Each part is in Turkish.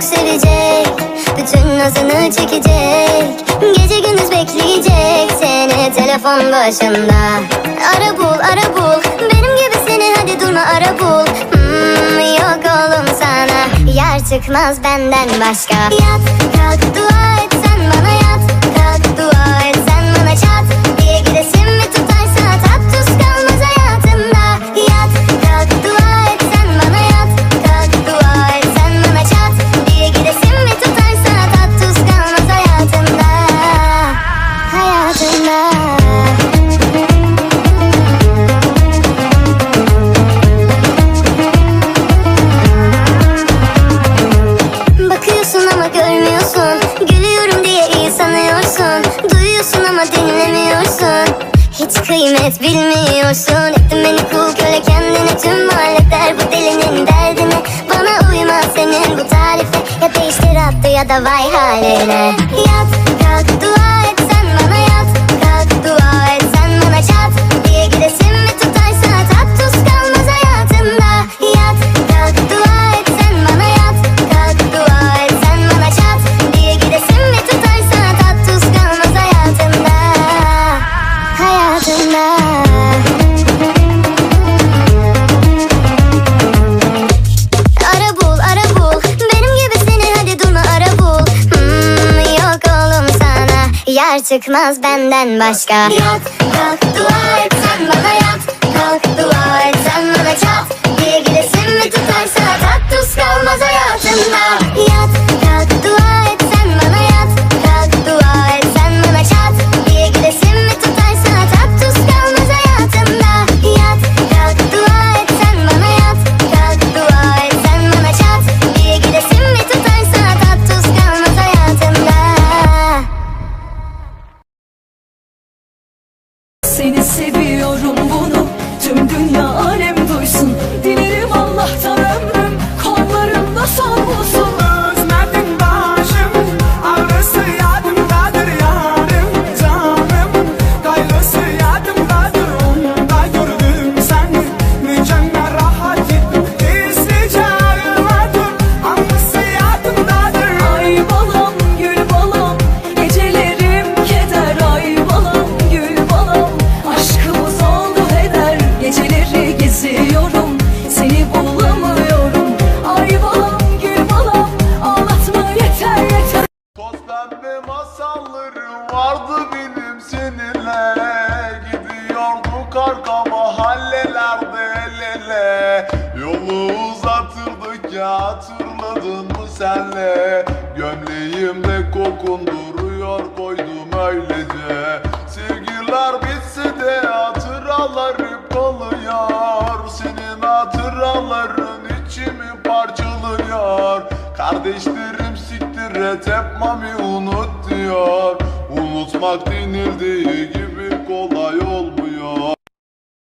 çok sevecek. Bütün nazını çekecek. Gece gündüz bekleyecek. Seni telefon başında. Ara bul ara bul. Benim gibi seni hadi durma ara bul. Hmm, Yok oğlum sana. Yer çıkmaz benden başka. Yat kalk dua et sen bana yat. ya da vay haline. Yat kalk dur çıkmaz benden başka. Yok yok dua et. seviyorum bunu. Tüm dünya alem duysun. vardı benim seninle. Gidiyorduk arka mahallelerde el ele. Yolu uzatırdık ya hatırladın mı senle? Gömleğimde kokun duruyor koydum öylece. Sevgiler bitse de hatıralar hep kalıyor. Senin hatıraların içimi parçalıyor. Kardeşlerim siktir et hep mami unut diyor. Unutmak denildiği gibi kolay olmuyor.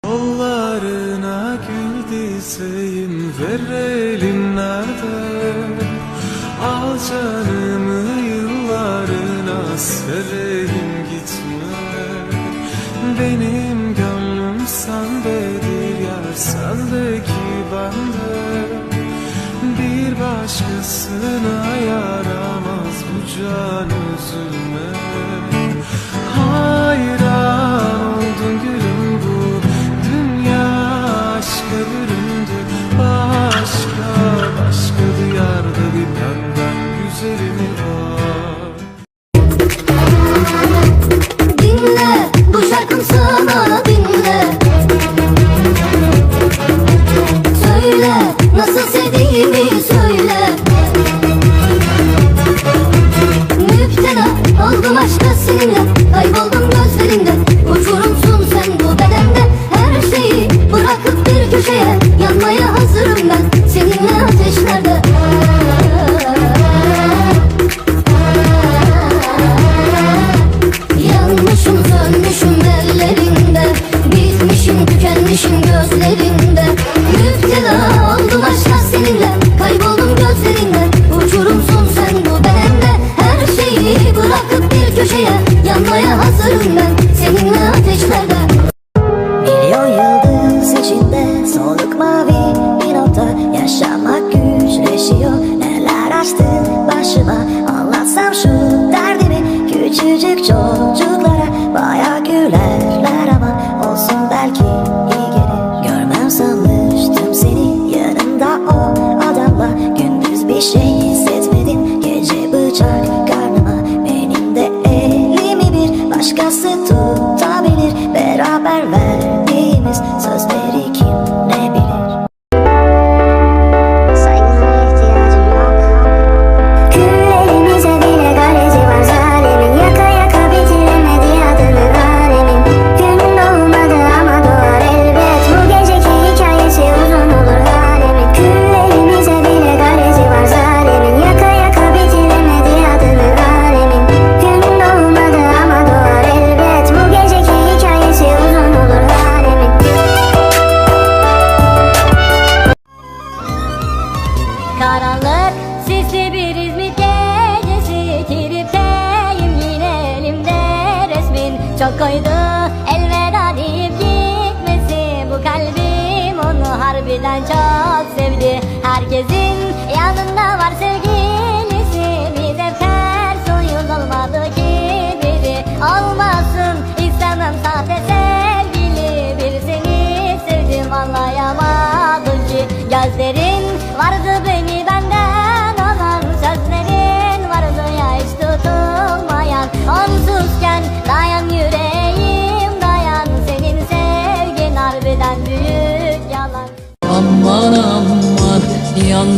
Yollarına güldüyseyim ver elin nerede? Al canımı yıllarına seveyim gitme. Benim gönlüm sendedir yar sendeki bende. Bir başkasına yaramaz bu can üzülme. seninle Kayboldum gözlerinde. Uçurumsun sen bu bedende. Her şeyi bırakıp bir köşeye. küçücük çocuklara Bayağı güler.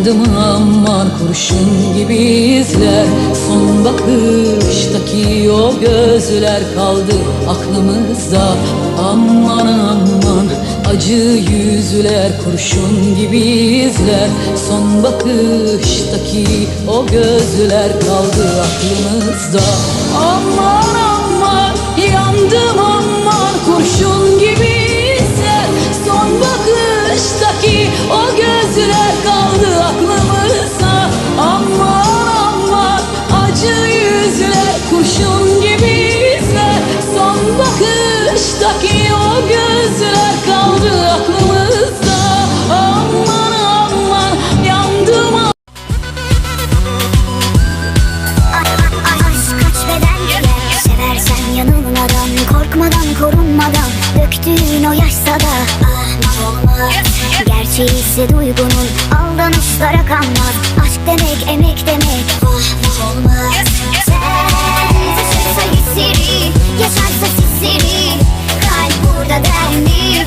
Yandım aman kurşun gibi izler. Son bakıştaki o gözler kaldı aklımızda. Aman aman acı yüzler kurşun gibi izler. Son bakıştaki o gözler kaldı aklımızda. Aman aman yandım aman kurşun gibi gerçeği ise duygunun Aldanışlara kanmaz Aşk demek emek demek Vah olmaz yes, yes. Sen taşırsa Yaşarsa sisiri Kalp burada der mi?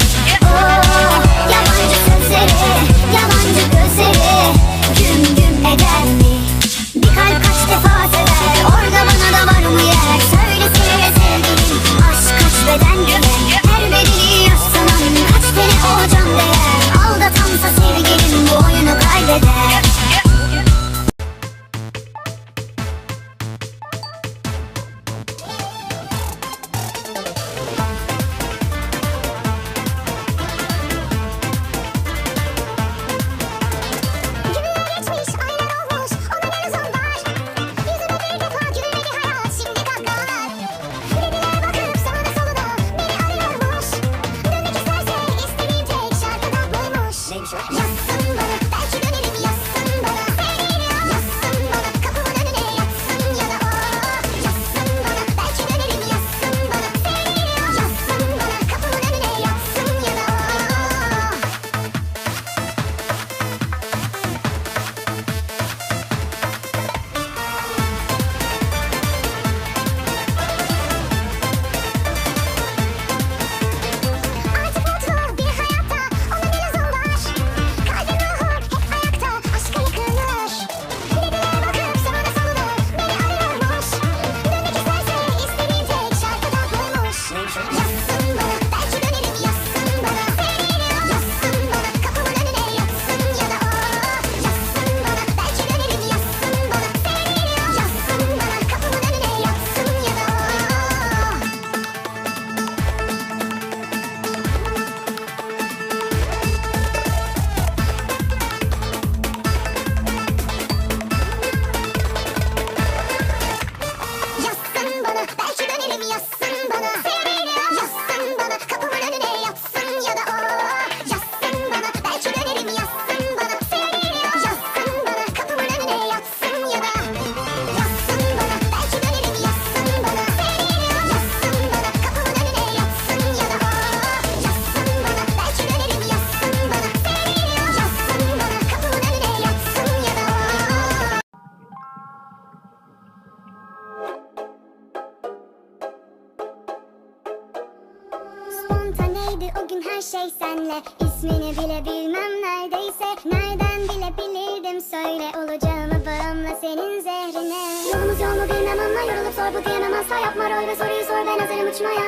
Vardı o gün her şey senle. İsmini bile bilmem neredeyse. Nereden bilebilirdim söyle Olacağımı bağımla senin zehrine. Yolumuz yol mu bilmem ama yorulup sor bu diyemem asla Yapma rol ve soruyu sor. Ben hazırım uçmaya.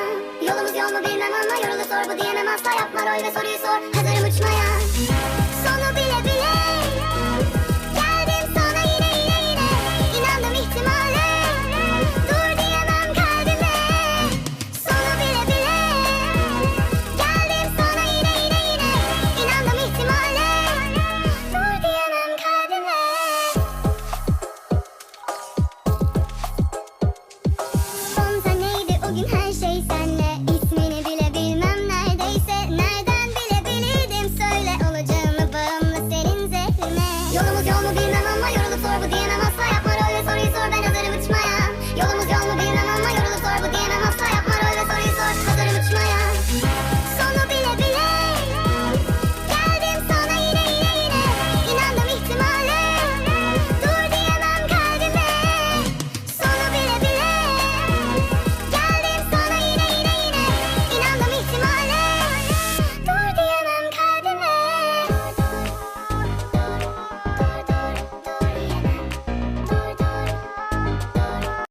Yolumuz yol mu bilmem ama yorulup sor bu diyemem asla Yapma rol ve soruyu sor. Hazırım uçmaya